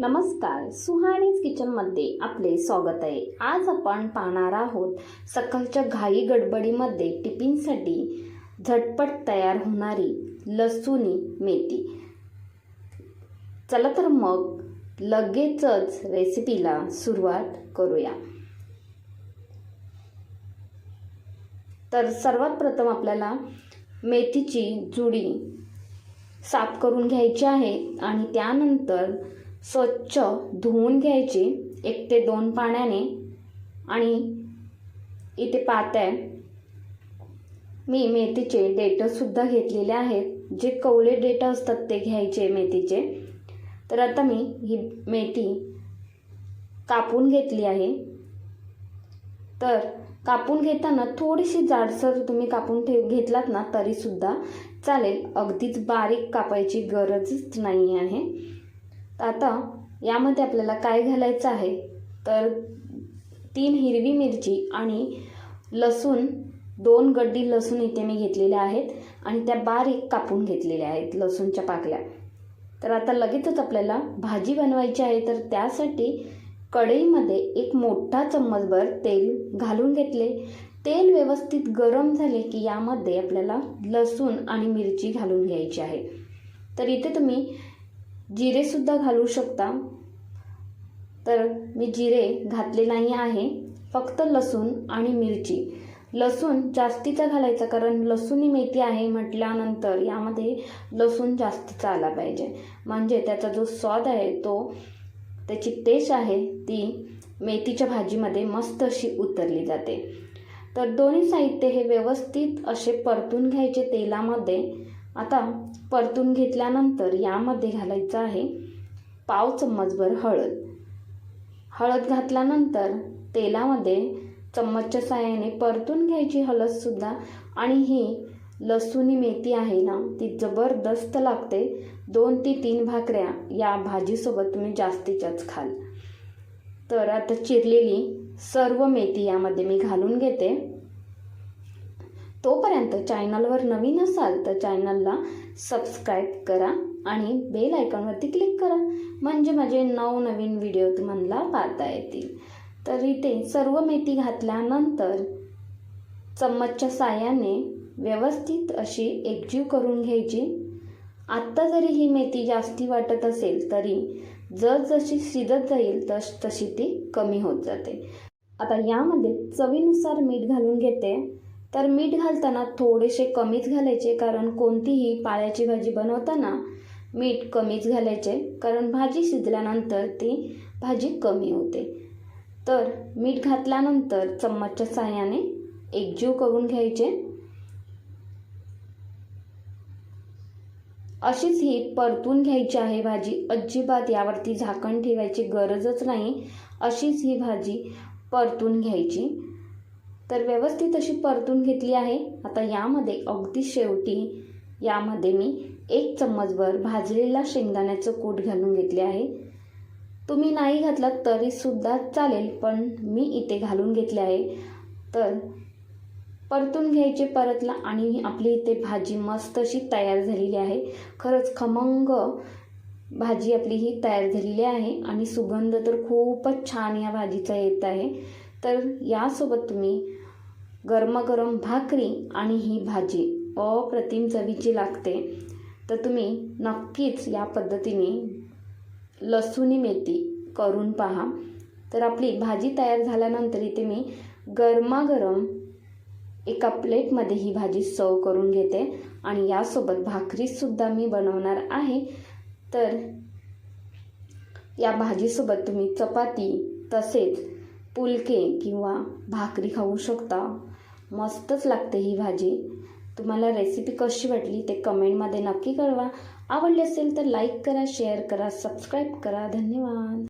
नमस्कार सुहाणीज किचनमध्ये आपले स्वागत आहे. आज आपण पाहणार आहोत सकाळच्या घाई गडबडीमध्ये टिफिनसाठी झटपट तयार होणारी लसूणी मेथी. चला तर मग लगेचच रेसिपीला सुरुवात करूया. तर सर्वात प्रथम आपल्याला मेथीची जुडी साफ करून घ्यायची आहे आणि त्यानंतर स्वच्छ धुवून घ्यायची. एक ते दोन पाण्याने. आणि इथे पात्या मी मेथीचे डेटसुद्धा घेतलेले आहेत. जे कवळे डेट असतात ते घ्यायचे मेथीचे. तर आता मी ही मेथी कापून घेतली आहे. तर कापून घेताना थोडीशी जाडसर तुम्ही कापून ठेव घेतलात ना तरीसुद्धा चालेल. अगदीच बारीक कापायची गरजच नाही आहे तर आता यामध्ये आपल्याला काय घालायचं आहे? तर तीन हिरवी मिरची आणि लसूण दोन गड्डी लसूण इथे मी घेतलेल्या आहेत आणि त्या बारीक कापून घेतलेल्या आहेत लसूणच्या पाकल्या. तर आता लगेचच आपल्याला भाजी बनवायची आहे तर त्यासाठी कढईमध्ये एक मोठा चम्मचभर तेल घालून घेतले. तेल व्यवस्थित गरम झाले की यामध्ये आपल्याला लसूण आणि मिरची घालून घ्यायची आहे. तर इथे तुम्ही जिरेसुद्धा घालू शकता. तर मी जिरे घातले नाही आहे. फक्त लसूण आणि मिरची. लसूण जास्तीचा घालायचा कारण लसूणी मेथी आहे म्हटल्यानंतर यामध्ये लसूण जास्तीचा आला पाहिजे. म्हणजे त्याचा जो स्वाद आहे तो त्याची टेस्ट आहे ती मेथीच्या भाजीमध्ये मस्त अशी उतरली जाते. तर दोन्ही साहित्य हे व्यवस्थित असे परतून घ्यायचे तेलामध्ये. आता परतून घेतल्यानंतर यामध्ये घालायचं आहे पाव चम्मचभर हळद. हळद घातल्यानंतर तेलामध्ये चम्मचच्या साहाय्याने परतून घ्यायची हळदसुद्धा आणि ही लसूणी मेथी आहे ना ती जबरदस्त लागते. दोन ते तीन भाकऱ्या या भाजीसोबत तुम्ही जास्तीच्याच खाल. तर आता चिरलेली सर्व मेथी यामध्ये मी घालून घेते. तोपर्यंत चॅनलवर नवीन असाल तर चॅनलला सबस्क्राईब करा आणि बेल आयकॉनवरती क्लिक करा. म्हणजे माझे नवनवीन व्हिडिओ तुम्हाला पाहता येतील. तर इथे सर्व मेथी घातल्यानंतर चम्मचच्या साह्याने व्यवस्थित अशी एकजीव करून घ्यायची. आत्ता जरी ही मेथी जास्ती वाटत असेल तरी जसजशी शिजत जाईल तस तशी ती कमी होत जाते. आता यामध्ये चवीनुसार मीठ घालून घेते. तर मीठ घालताना थोडेसे कमीच घालायचे कारण कोणतीही पाळ्याची भाजी बनवताना मीठ कमीच घालायचे कारण भाजी शिजल्यानंतर ती भाजी कमी होते. तर मीठ घातल्यानंतर चम्मचच्या साह्याने एकजीव करून घ्यायचे. अशीच ही परतून घ्यायची आहे भाजी. अजिबात यावरती झाकण ठेवायची गरजच नाही. अशीच ही भाजी परतून घ्यायची. तर व्यवस्थित अशी परतून घेतली आहे. आता यामध्ये अगदी शेवटी यामध्ये मी एक चम्मचभर भाजलेला शेंगदाण्याचं कूट घालून घेतले आहे. तुम्ही नाही घातलात तरीसुद्धा चालेल पण मी इथे घालून घेतले आहे. तर परतून घ्यायचे परतला आणि आपली इथे भाजी मस्त अशी तयार झालेली आहे. खरंच खमंग भाजी आपली ही तयार झालेली आहे आणि सुगंध तर खूपच छान या भाजीचा येत आहे. तर यासोबत तुम्ही गरमागरम भाकरी आणि ही भाजी अप्रतिम चवीची लागते. तर तुम्ही नक्कीच या पद्धतीने लसूणी मेथी करून पहा. तर आपली भाजी तयार झाल्यानंतर इथे मी गरमागरम एका प्लेटमध्ये ही भाजी सर्व करून घेते. आणि यासोबत भाकरीसुद्धा मी बनवणार आहे. तर या भाजीसोबत तुम्ही चपाती तसेच पुलके किंवा भाकरी खाऊ शकता. मस्तच लागते ही भाजी. तुम्हाला रेसिपी कशी वाटली ते कमेंटमध्ये नक्की कळवा. आवडली असेल तर लाईक करा शेअर करा सबस्क्राईब करा. धन्यवाद.